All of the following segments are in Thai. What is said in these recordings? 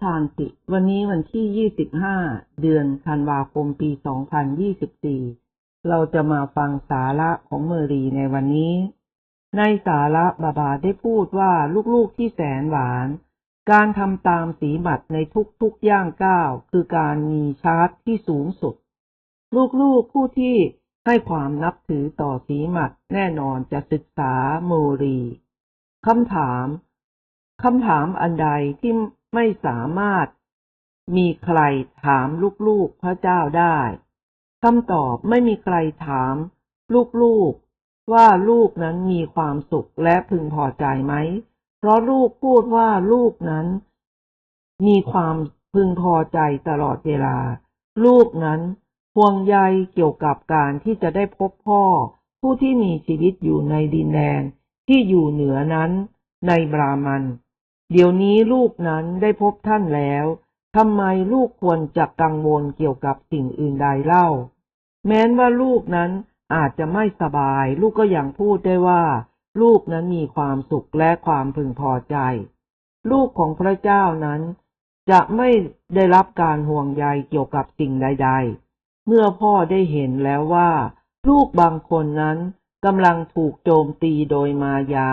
ชานติ วันนี้วันที่ 25 เดือนธันวาคม ปี 2024 เราจะมาฟังสาระของเมอรีในวันนี้ ในสาระบาบาได้พูดว่าลูกๆที่แสนหวาน การทำตามสีบัตในทุกๆย่างก้าว คือการมีชาร์ตที่สูงสุด ลูกๆผู้ที่ให้ความนับถือต่อสีหมัดแน่นอนจะศึกษาโมรีคำถามคำถามอันใดที่ ไม่สามารถมีใครถามลูกๆพระเจ้าได้คำตอบไม่มีใครถามลูกๆว่าลูกนั้นมีความสุขและพึงพอใจไหม เพราะลูกพูดว่าลูกนั้น มีความพึงพอใจตลอดเวลา ลูกนั้นห่วงใยเกี่ยวกับการที่จะได้พบพ่อ ผู้ที่มีชีวิตอยู่ในดินแดนที่อยู่เหนือนั้นในบรามัน เดี๋ยวนี้ลูกนั้นได้พบท่านแล้วทำไมลูกควรจะกังวลเกี่ยวกับสิ่งอื่นใดเล่า แม้นว่าลูกนั้นอาจจะไม่สบาย ลูกก็ยังพูดได้ว่า ลูกนั้นมีความสุขและความพึงพอใจ ลูกของพระเจ้านั้น จะไม่ได้รับการห่วงใยเกี่ยวกับสิ่งใด ๆ เมื่อพ่อได้เห็นแล้วว่า ลูกบางคนนั้นกำลังถูกโจมตีโดยมายา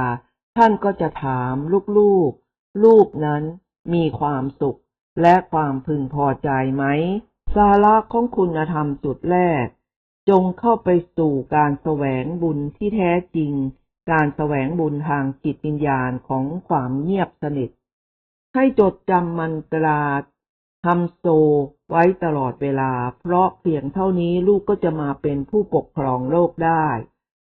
ท่านก็จะถามลูกๆ ลูกนั้นมีความสุขและความพึงพอใจไหม สาระของคุณธรรมจุดแรก จงเข้าไปสู่การแสวงบุญที่แท้จริง การแสวงบุญทางจิตวิญญาณของความเงียบสนิท ให้จดจำมันตราทำโซไว้ตลอดเวลา เพราะเพียงเท่านี้ลูกก็จะมาเป็นผู้ปกครองโลกได้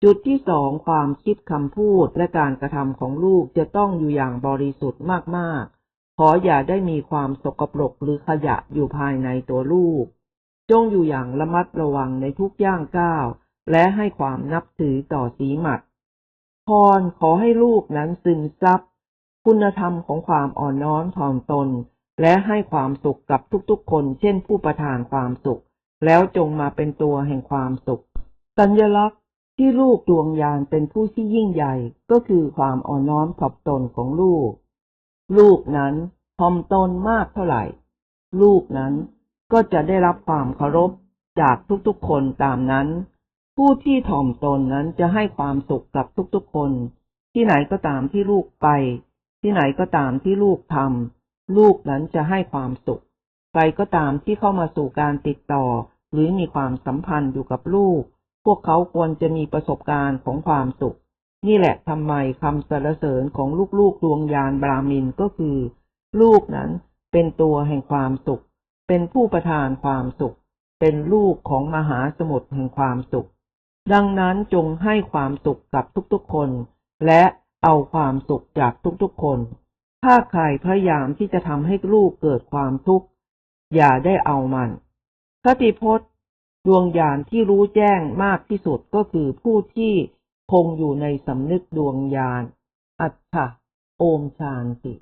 จุดที่สองความคิดคำพูดและการกระทำของลูกจะต้องอยู่อย่างบริสุทธิ์มากๆ ขออย่าได้มีความสกปรกหรือขยะอยู่ภายในตัวลูก จงอยู่อย่างระมัดระวังในทุกย่างก้าว และให้ความนับถือต่อสีหมัดพรขอให้ลูกนั้นซึมซับ คุณธรรมของความอ่อนน้อมถ่อมตน และให้ความสุขกับทุกๆ คน เช่นผู้ประทานความสุข แล้วจงมาเป็นตัวแห่งความสุข สัญลักษณ์ ที่ลูกดวงยานเป็นผู้ที่ยิ่งใหญ่ก็คือความอ่อนน้อมถ่อมตนของลูก ลูกนั้นถ่อมตนมากเท่าไหร่ ลูกนั้นก็จะได้รับความเคารพจากทุกๆคนตามนั้น ผู้ที่ถ่อมตนนั้นจะให้ความสุขกับทุกๆคน ที่ไหนก็ตามที่ลูกไป ที่ไหนก็ตามที่ลูกทำลูกนั้นจะให้ความสุข ใครก็ตามที่เข้ามาสู่การติดต่อ หรือมีความสัมพันธ์อยู่กับลูก พวกเขาควรจะมีประสบการณ์ของความสุข นี่แหละทำไมคำสรรเสริญของลูกๆดวงยานบรามินก็คือ ลูกนั้นเป็นตัวแห่งความสุข เป็นผู้ประทานความสุข เป็นลูกของมหาสมุทรแห่งความสุข ดังนั้นจงให้ความสุขกับทุกๆคน และเอาความสุขจากทุกๆคน ถ้าใครพยายามที่จะทำให้ลูกเกิดความทุกข์ อย่าได้เอามัน คติพจน์ ดวงญาณที่รู้แจ้งมากที่สุดก็คือผู้ที่คงอยู่ในสำนึกดวงญาณ อัตถะโอมชานติ